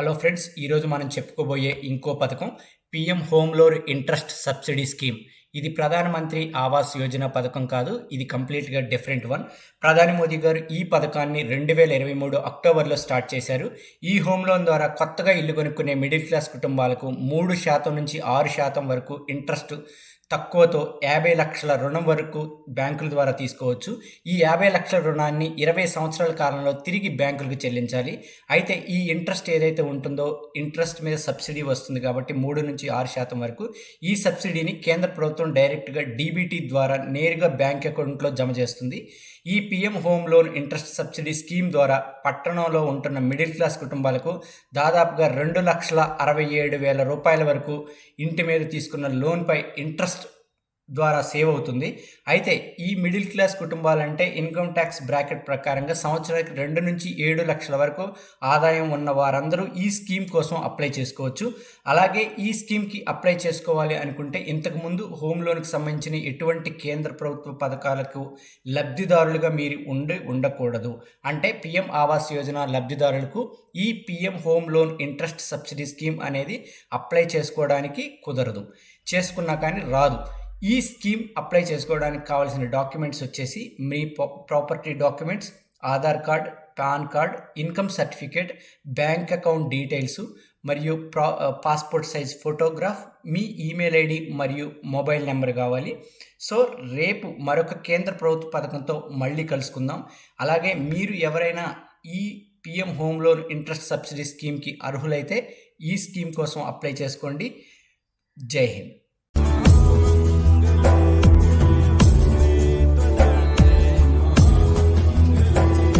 Hello friends ఈరోజు మనం చెప్పుకోబోయే ఇంకో పథకం PM home loan interest subsidy scheme. ఇది ప్రధానమంత్రి ఆవాస్ యోజన పథకం కాదు ఇది కంప్లీట్గా డిఫరెంట్ వన్. ప్రధాని మోదీ గారు ఈ పథకాన్ని రెండు వేల ఇరవై మూడు అక్టోబర్లో స్టార్ట్ చేశారు. ఈ హోమ్ లోన్ ద్వారా కొత్తగా ఇల్లు కొనుక్కునే మిడిల్ క్లాస్ కుటుంబాలకు మూడు శాతం నుంచి ఆరు శాతం వరకు ఇంట్రెస్ట్ తక్కువతో యాభై లక్షల రుణం వరకు బ్యాంకుల ద్వారా తీసుకోవచ్చు. ఈ యాభై లక్షల రుణాన్ని ఇరవై సంవత్సరాల కాలంలో తిరిగి బ్యాంకులకు చెల్లించాలి. అయితే ఈ ఇంట్రెస్ట్ ఏదైతే ఉంటుందో ఇంట్రెస్ట్ మీద సబ్సిడీ వస్తుంది కాబట్టి మూడు నుంచి ఆరు శాతం వరకు ఈ సబ్సిడీని కేంద్ర ప్రభుత్వం డైరెక్ట్గా డీబీటీ ద్వారా నేరుగా బ్యాంక్ అకౌంట్లో జమ చేస్తుంది. ఈ PM home loan interest subsidy scheme ద్వారా పట్టణంలో ఉంటున్న మిడిల్ క్లాస్ కుటుంబాలకు దాదాపుగా రెండు లక్షల అరవై ఏడు వేల రూపాయల వరకు ఇంటి మీద తీసుకున్న లోన్పై ఇంట్రెస్ట్ ద్వారా సేవ్ అవుతుంది. అయితే ఈ మిడిల్ క్లాస్ కుటుంబాలంటే ఇన్కమ్ ట్యాక్స్ బ్రాకెట్ ప్రకారంగా సంవత్సరానికి రెండు నుంచి ఏడు లక్షల వరకు ఆదాయం ఉన్న వారందరూ ఈ స్కీమ్ కోసం అప్లై చేసుకోవచ్చు. అలాగే ఈ స్కీమ్కి అప్లై చేసుకోవాలి అనుకుంటే ఇంతకుముందు హోమ్ లోన్కి సంబంధించిన ఎటువంటి కేంద్ర ప్రభుత్వ పథకాలకు లబ్ధిదారులుగా మీరు ఉండి ఉండకూడదు. అంటే పిఎం ఆవాస్ యోజన లబ్ధిదారులకు ఈ PM home loan interest subsidy scheme అనేది అప్లై చేసుకోవడానికి కుదరదు. చేసుకున్నా కానీ రాదు. ఈ స్కీమ్ అప్లై చేసుకోవడానికి కావాల్సిన డాక్యుమెంట్స్ వచ్చేసి మీ property documents Aadhaar card PAN card income certificate bank account details మరియు ప్రా పాస్పోర్ట్ సైజ్ ఫోటోగ్రాఫ్ మీ ఈమెయిల్ ఐడి మరియు మొబైల్ నెంబర్ కావాలి. సో రేపు మరొక కేంద్ర ప్రభుత్వ పథకంతో మళ్ళీ కలుసుకుందాం. అలాగే మీరు ఎవరైనా ఈ PM home loan interest subsidy స్కీమ్కి అర్హులైతే ఈ స్కీమ్ కోసం అప్లై చేసుకోండి. జై హింద్.